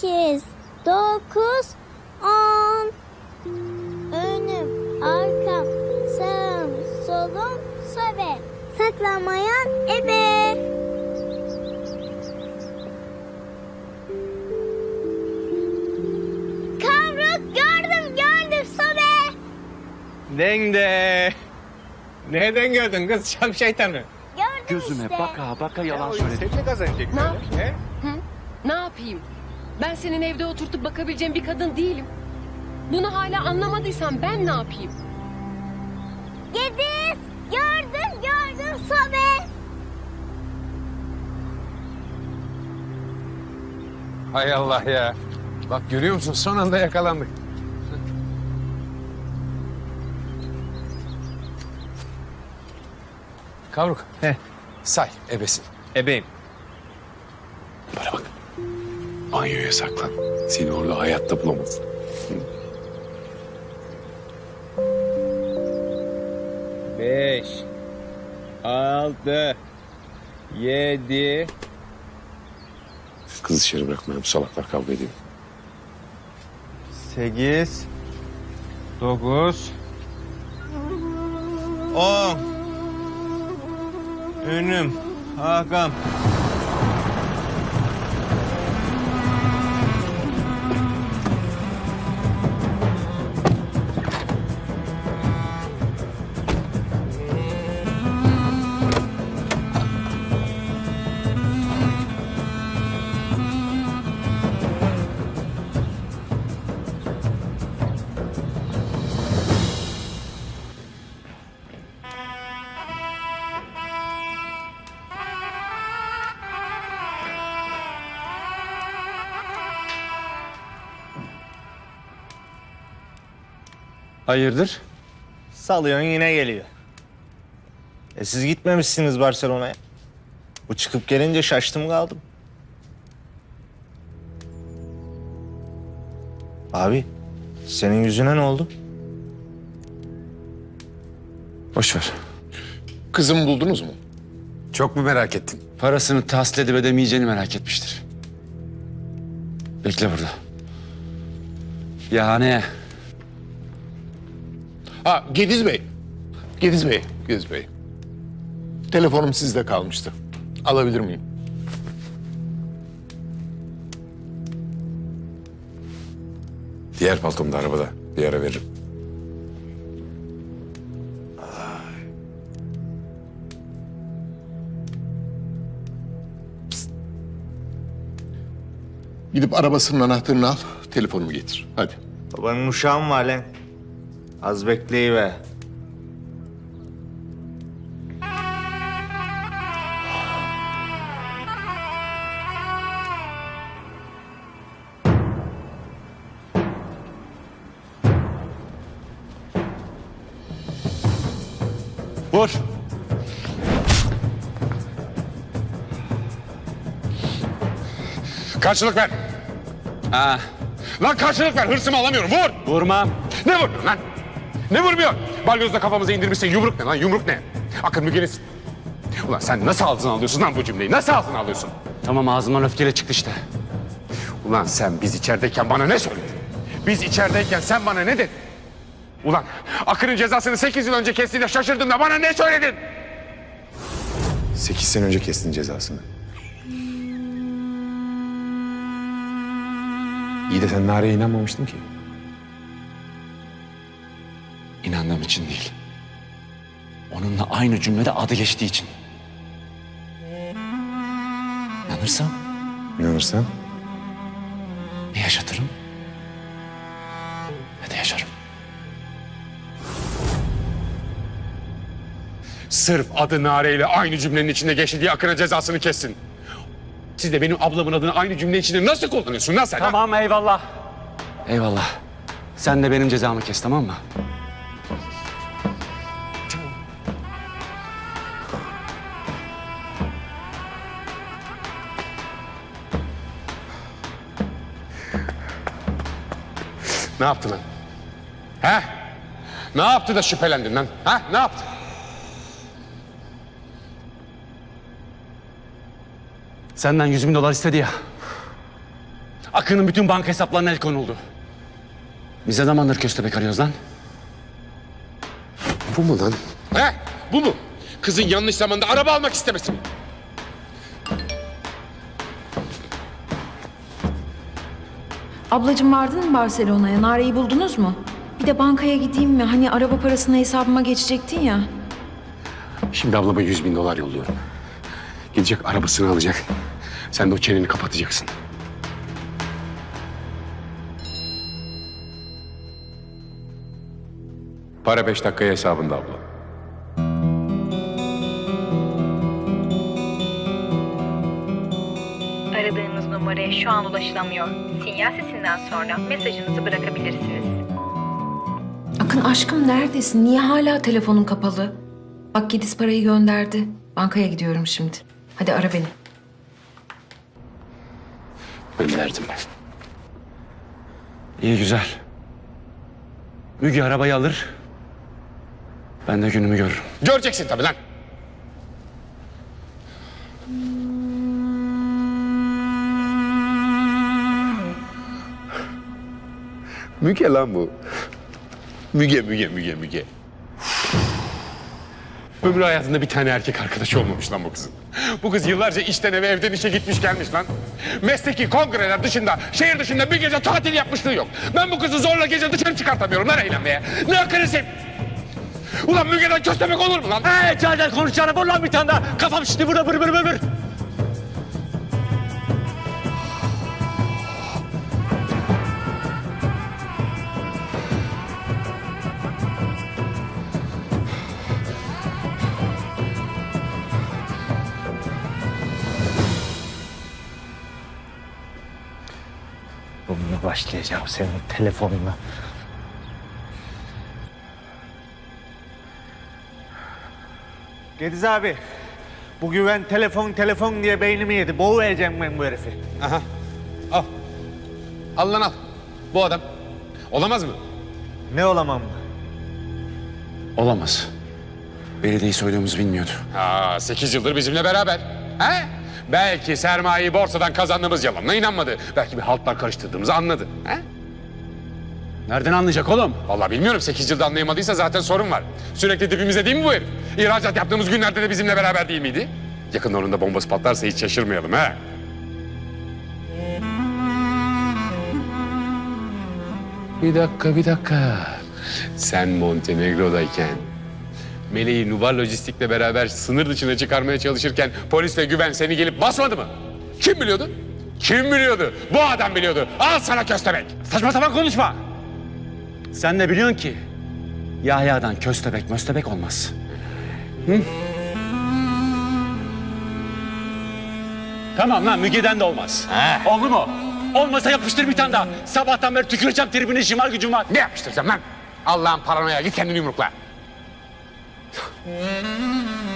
sekiz, dokuz, on. Önüm, arkam, sağım, solum, sobe. Saklanmayan ebe. Kavruk gördüm gördüm sobe. Dengde. Nereden gördün kız şam şeytanı? Gördüm Gözüme işte. baka baka yalan söyledi. Ne? Ne yapayım? Ben senin evde oturtup bakabileceğim bir kadın değilim. Bunu hala anlamadıysan ben ne yapayım? Gediz gördüm gördüm sobe. Hay Allah ya. Bak görüyor musun son anda yakalandık. Kavruk. He. Say ebesin. Ebeyim. Banyoya saklan. Seni orada hayatta bulamaz. Beş. Altı. Yedi. Kız dışarı bırakmayalım. Salaklar kavga ediyor. Sekiz. Dokuz. On. Önüm. Arkam. Hayırdır? Salıyorsun yine geliyor. E siz gitmemişsiniz Barcelona'ya. Bu çıkıp gelince şaştım kaldım. Abi senin yüzüne ne oldu? Boş ver. Kızımı buldunuz mu? Çok mu merak ettin? Parasını tahsil edip edemeyeceğini merak etmiştir. Bekle burada. Ya ne? Ha Gediz Bey. Gediz Bey. Gediz Bey. Telefonum sizde kalmıştı. Alabilir miyim? Diğer paltom da arabada. Bir ara veririm. Gidip arabasının anahtarını al. Telefonumu getir. Hadi. Babanın uşağı mı var lan? Az bekleyiver. Vur. Karşılık ver. Ha, Lan karşılık ver. Hırsımı alamıyorum. Vur. vurmam. Ne vurdun lan? Ne vurmuyor? Balyozla kafamıza indirmişsin. Yumruk ne lan? Yumruk ne? Akın mügeniz. Ulan sen nasıl ağzına alıyorsun lan bu cümleyi? Nasıl ağzına alıyorsun? Tamam ağzımdan öfkeyle çıktı işte. Ulan sen biz içerideyken bana ne söyledin? Biz içerideyken sen bana ne dedin? Ulan Akın'ın cezasını sekiz yıl önce kestiğinde şaşırdım da bana ne söyledin? Sekiz sene önce kestin cezasını. İyi de sen Nare'ye inanmamıştın ki. İnandığım için değil. Onunla aynı cümlede adı geçtiği için. İnanırsam İnanırsan ne yaşatırım ne de yaşarım. Sırf adı Nare ile aynı cümlenin içinde geçti diye Akın'a cezasını kessin. Siz de benim ablamın adını aynı cümle içinde nasıl kullanıyorsun lan sen? ha? Tamam eyvallah. Eyvallah. Sen de benim cezamı kes tamam mı? Ne yaptı lan? He? Ne yaptı da şüphelendin lan? Ha? Ne yaptı? Senden yüz bin dolar istedi ya. Akın'ın bütün banka hesaplarına el konuldu. Biz ne zamandır köstebek arıyoruz lan? Bu mu lan? He? Bu mu? Kızın yanlış zamanda araba almak istemesi mi? Ablacığım vardın mı Barcelona'ya? Nare'yi buldunuz mu? Bir de bankaya gideyim mi? Hani araba parasını hesabıma geçecektin ya. Şimdi ablama 100 bin dolar yolluyorum. Gidecek arabasını alacak. Sen de o çeneni kapatacaksın. Para beş dakikaya hesabında abla. Aradığınız numaraya şu an ulaşılamıyor. Sinyal sesinden sonra mesajınızı bırakabilirsiniz. Akın aşkım neredesin? Niye hala telefonun kapalı? Bak Gediz parayı gönderdi. Bankaya gidiyorum şimdi. Hadi ara beni. Gönderdim. İyi güzel. Müge arabayı alır. Ben de günümü görürüm. Göreceksin tabii lan. Müge lan bu. Müge, Müge, Müge, Müge. Ömrü hayatında bir tane erkek arkadaşı olmamış lan bu kızın. Bu kız yıllarca işten eve evden işe gitmiş gelmiş lan. Mesleki kongreler dışında, şehir dışında bir gece tatil yapmışlığı yok. Ben bu kızı zorla gece dışarı çıkartamıyorum lan eğlenmeye. Ne akıllısı? Ulan Müge'den köstebek olur mu lan? Hey Caner konuşacağına vur lan bir tane daha. Kafam şişti burada bır bır bır başlayacağım senin telefonuna. Gediz abi. Bu güven telefon telefon diye beynimi yedi. Boğuvereceğim ben bu herifi. Aha. Al. Al lan al. Bu adam. Olamaz mı? Ne olamam mı? Olamaz. Belediyeyi soyduğumuzu bilmiyordu. Ha, sekiz yıldır bizimle beraber. He? Belki sermayeyi borsadan kazandığımız yalanına inanmadı. Belki bir haltlar karıştırdığımızı anladı. He? Nereden anlayacak oğlum? Vallahi bilmiyorum. Sekiz yılda anlayamadıysa zaten sorun var. Sürekli dibimizde değil mi bu herif? İhracat yaptığımız günlerde de bizimle beraber değil miydi? Yakın orunda bombası patlarsa hiç şaşırmayalım he. Bir dakika, bir dakika. Sen Montenegro'dayken Meleği Nubar Lojistik'le beraber sınır dışına çıkarmaya çalışırken polisle güven seni gelip basmadı mı? Kim biliyordu? Kim biliyordu? Bu adam biliyordu. Al sana köstebek. Saçma sapan konuşma. Sen ne biliyorsun ki? Yahya'dan köstebek möstebek olmaz. Hı? Tamam lan Müge'den de olmaz. Oldu mu? Olmasa yapıştır bir tane daha. Sabahtan beri tüküreceğim tribüne işim var gücüm var. Ne yapıştıracağım lan? Allah'ın paranoya git kendini yumrukla. Mm-hmm.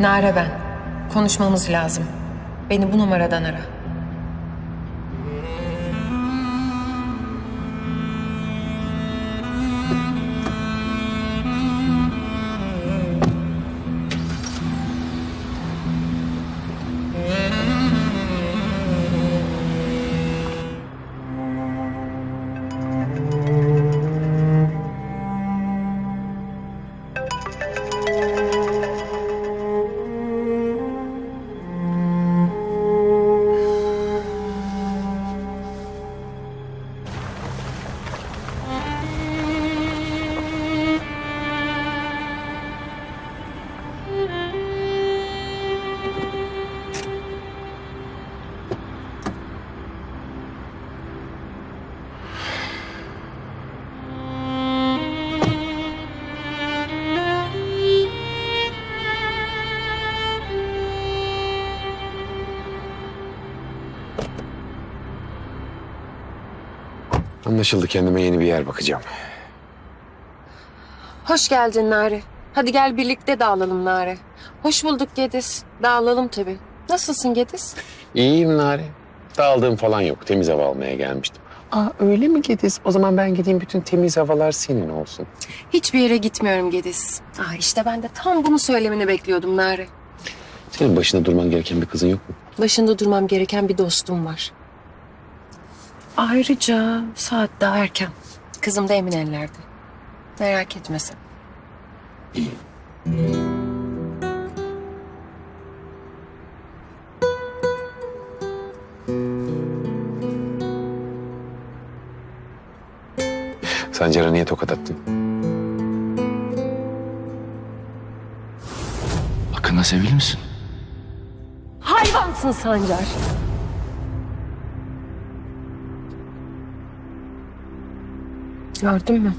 Nare ben. Konuşmamız lazım. Beni bu numaradan ara. Anlaşıldı kendime yeni bir yer bakacağım. Hoş geldin Nare. Hadi gel birlikte dağılalım Nare. Hoş bulduk Gediz. Dağılalım tabii. Nasılsın Gediz? İyiyim Nare. Dağıldığım falan yok. Temiz hava almaya gelmiştim. Aa öyle mi Gediz? O zaman ben gideyim bütün temiz havalar senin olsun. Hiçbir yere gitmiyorum Gediz. Aa işte ben de tam bunu söylemeni bekliyordum Nare. Senin başında durman gereken bir kızın yok mu? Başında durmam gereken bir dostum var. Ayrıca saat daha erken. Kızım da emin ellerde. Merak etme sen. İyi. Sancar'a niye tokat attın? Akın'la sevgili misin? Hayvansın Sancar. Gördün mü?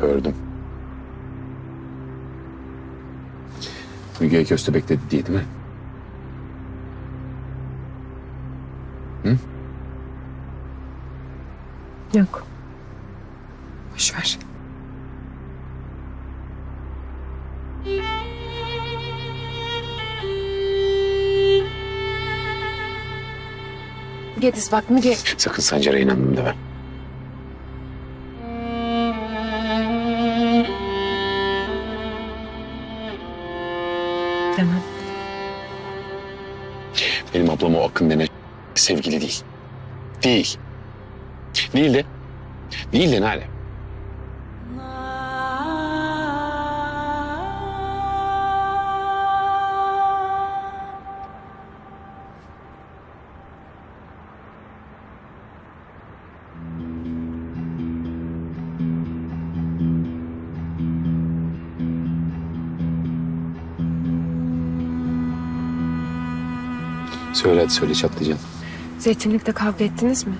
Gördüm. Müge'ye köstebek dedi diye değil mi? Yok. Boş ver. Gediz bak Müge Sakın Sancar'a inandım deme. Ablam o Akın denen sevgili değil. Değil. Değil de. Değil de Nale. Söyle hadi söyle çatlayacaksın. Zeytinlikte kavga ettiniz mi?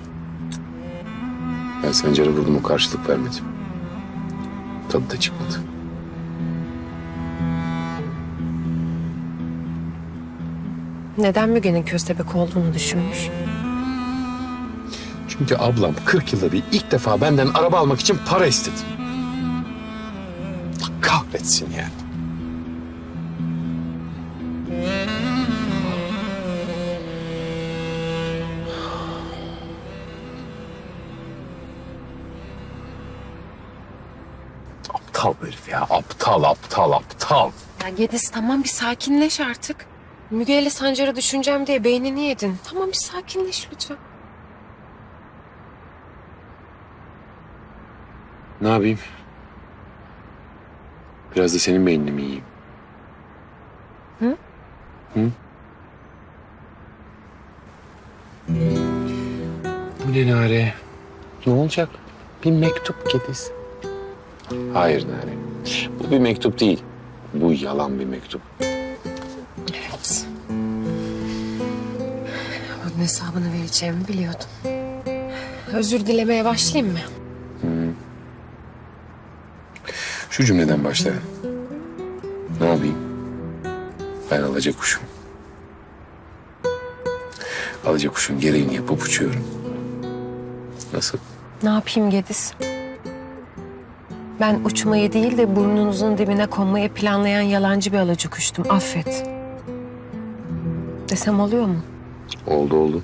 Ben Sancar'a vurdum o karşılık vermedi. Tadı da çıkmadı. Neden Müge'nin köstebek olduğunu düşünmüş? Çünkü ablam 40 yılda bir ilk defa benden araba almak için para istedi. Allah kahretsin ya. Ya. Aptal, aptal, aptal. Ya Gediz tamam bir sakinleş artık. Müge ile Sancar'ı düşüneceğim diye beynini yedin. Tamam bir sakinleş lütfen. Ne yapayım? Biraz da senin beynini mi yiyeyim? Hı? Hı? Bu ne Nare? Ne olacak? Bir mektup Gediz. Hayır Nare. Bu bir mektup değil. Bu yalan bir mektup. Evet. Bunun hesabını vereceğimi biliyordum. Özür dilemeye başlayayım mı? Şu cümleden başla. Ne yapayım? Ben alacak kuşum. Alacak kuşun gereğini yapıp uçuyorum. Nasıl? Ne yapayım Gediz? Ben uçmayı değil de burnunuzun dibine konmayı planlayan yalancı bir alıcı kuştum. Affet. Desem oluyor mu? Oldu oldu.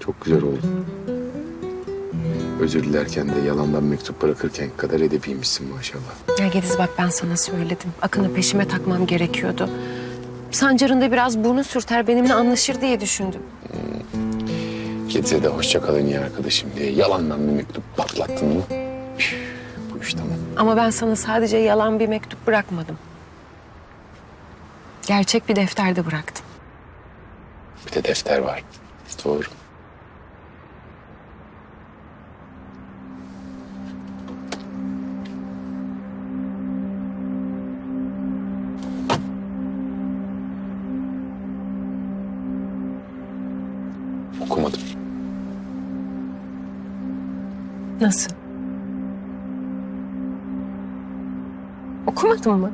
Çok güzel oldu. Özür dilerken de yalandan mektup bırakırken kadar edepiymişsin maşallah. Ya Gediz bak ben sana söyledim. Akın'ı peşime takmam gerekiyordu. Sancar'ın da biraz burnu sürter benimle anlaşır diye düşündüm. Kedise de hoşça kalın iyi arkadaşım diye yalandan bir mektup patlattın mı? Üf, Bu iş tamam. Ama ben sana sadece yalan bir mektup bırakmadım. Gerçek bir defterde bıraktım. Bir de defter var. Doğru. Okumadım. Nasıl? Okumadın mı?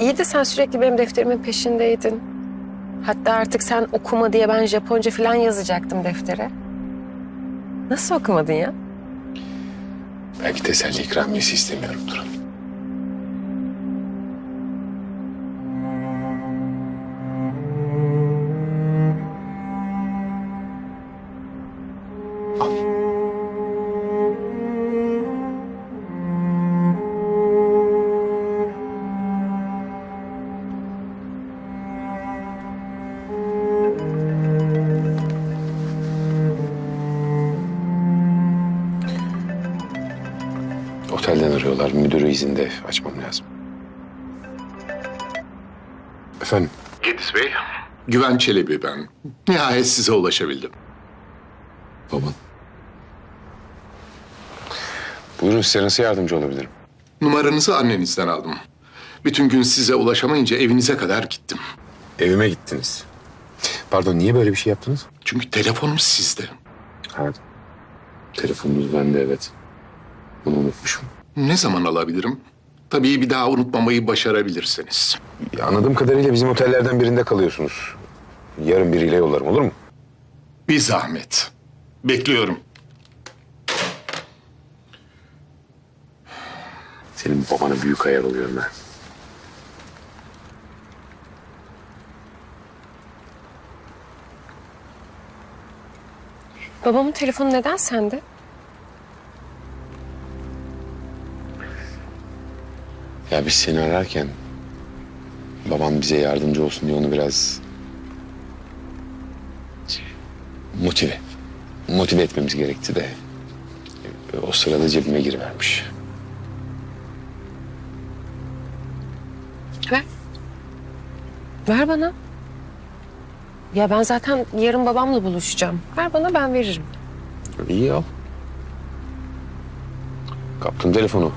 İyi de sen sürekli benim defterimin peşindeydin. Hatta artık sen okuma diye ben Japonca falan yazacaktım deftere. Nasıl okumadın ya? Belki teselli ikramiyesi istemiyorumdur. İzinde. Açmam lazım. Efendim? Gediz Bey. Güven Çelebi ben. Nihayet size ulaşabildim. Baban. Buyurun size nasıl yardımcı olabilirim? Numaranızı annenizden aldım. Bütün gün size ulaşamayınca evinize kadar gittim. Evime gittiniz. Pardon niye böyle bir şey yaptınız? Çünkü telefonum sizde. Ha, telefonunuz bende evet. Bunu unutmuşum. Ne zaman alabilirim? Tabii bir daha unutmamayı başarabilirseniz. Anladığım kadarıyla bizim otellerden birinde kalıyorsunuz. Yarın biriyle yollarım olur mu? Bir zahmet. Bekliyorum. Senin babana büyük ayar oluyorum ben. Babamın telefonu neden sende? Ya biz seni ararken babam bize yardımcı olsun diye onu biraz motive motive etmemiz gerekti de o sırada cebime girivermiş. Ver. Ver bana. Ya ben zaten yarın babamla buluşacağım. Ver bana ben veririm. İyi al. Kaptım telefonu.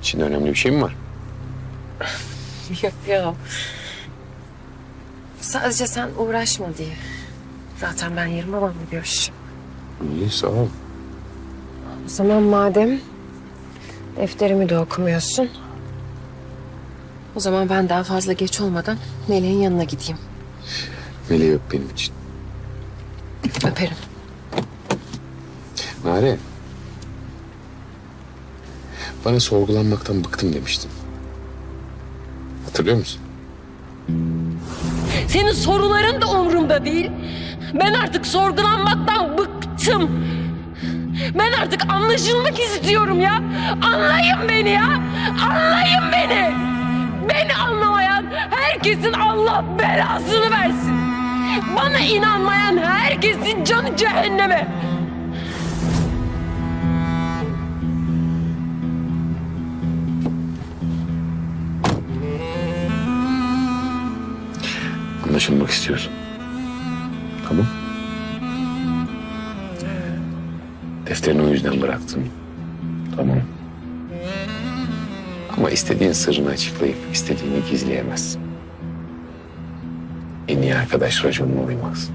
İçinde önemli bir şey mi var? Yok ya. Sadece sen uğraşma diye. Zaten ben yarın babamla görüşeceğim. İyi sağ ol. O zaman madem defterimi de okumuyorsun. O zaman ben daha fazla geç olmadan Meleğin yanına gideyim. Meleği öp benim için. Öperim. Nare. Bana sorgulanmaktan bıktım demiştin. Hatırlıyor musun? Senin soruların da umurumda değil. Ben artık sorgulanmaktan bıktım. Ben artık anlaşılmak istiyorum ya. Anlayın beni ya. Anlayın beni. Beni anlamayan herkesin Allah belasını versin. Bana inanmayan herkesin canı cehenneme. Anlaşılmak istiyorsun. Tamam. Defterini o yüzden bıraktım. Tamam. Ama istediğin sırrını açıklayıp istediğini gizleyemezsin. En iyi arkadaş raconuna uymaz.